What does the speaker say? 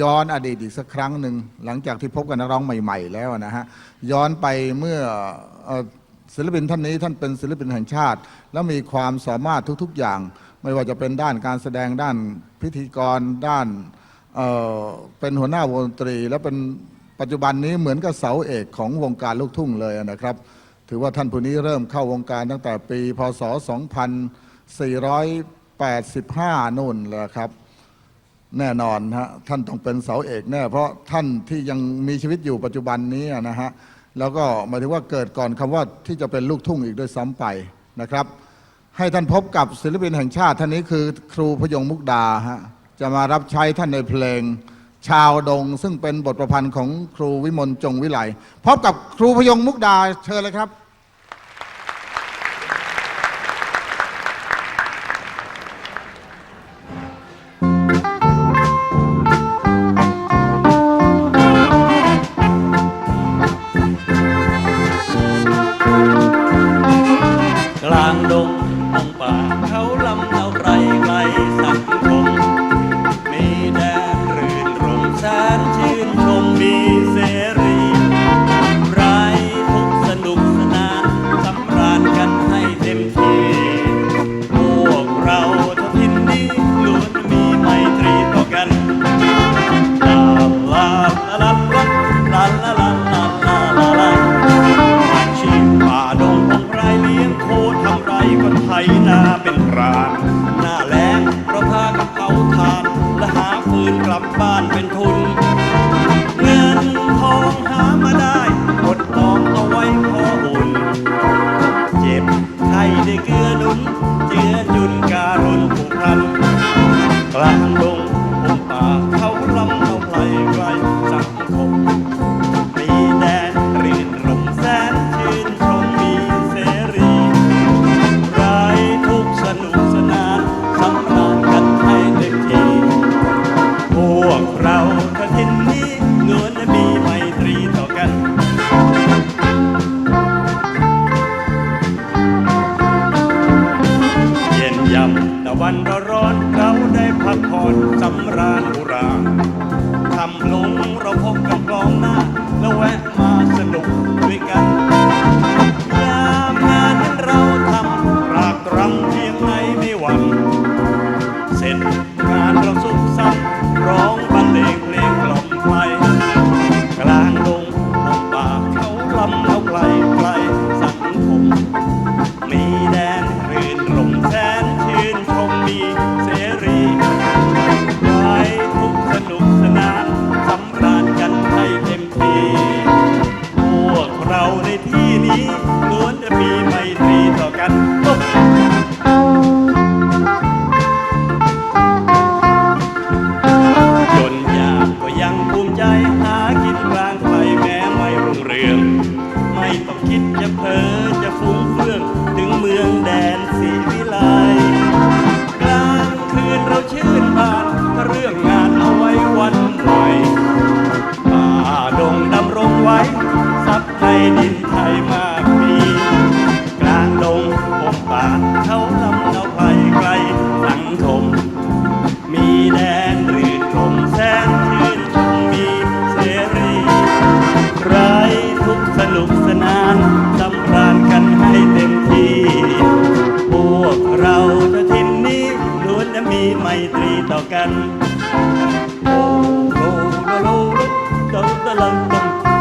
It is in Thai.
ย้อนอดีตอีกสักครั้งหนึ่งหลังจากที่พบกับนักร้องใหม่ ๆ แล้วนะฮะย้อนไปเมื่อศิลปินท่านนี้ท่านเป็นศิลปินแห่งชาติ แล้วมีความสามารถทุก ๆอย่าง ไม่ว่าจะเป็นด้านการแสดงด้านพิธีกรด้านเเป็นหัวหน้าวงดนตรี และเป็นปัจจุบันนี้เหมือนกับเสาเอกของวงการลูกทุ่งเลยนะครับ ถือว่าท่านผู้นี้เริ่มเข้าวงการตั้งแต่ปี พศ 2485 นู่นแหละครับ แน่นอนฮะท่านต้องเป็นเสาเอกแน่เพราะท่านที่ยังมีชีวิตอยู่ปัจจุบันนี้นะฮะแล้วก็หมายถึงว่าเกิดก่อนคำว่าที่จะเป็นลูกทุ่งอีกด้วยซ้ำไปนะครับ ให้ท่านพบกับศิลปินแห่งชาติท่านนี้คือครูพยงมุกดาฮะจะมารับใช้ท่านในเพลง ชาวดง ซึ่งเป็นบทประพันธ์ของครูวิมลจงวิไลพบกับครูพยงมุกดาเชิญเลยครับ 속 กลับบ้านเป็นทุน ตะวันร้อนเราได้พักผ่อนสำราญอุราทำลงเราพบกับกองหน้า แล้วแวะมาสนุกด้วยกันยามงานนั้นเราทำรากตรำเพียงไหนไม่หวั่นเสร็จงานเราสุขสันต์ร้องบรรเลงเพลงกล่อมไฟกลางดงลงป่าเขาลำเอาไกลไกลสังคม คิดจะเพ้อ Daun.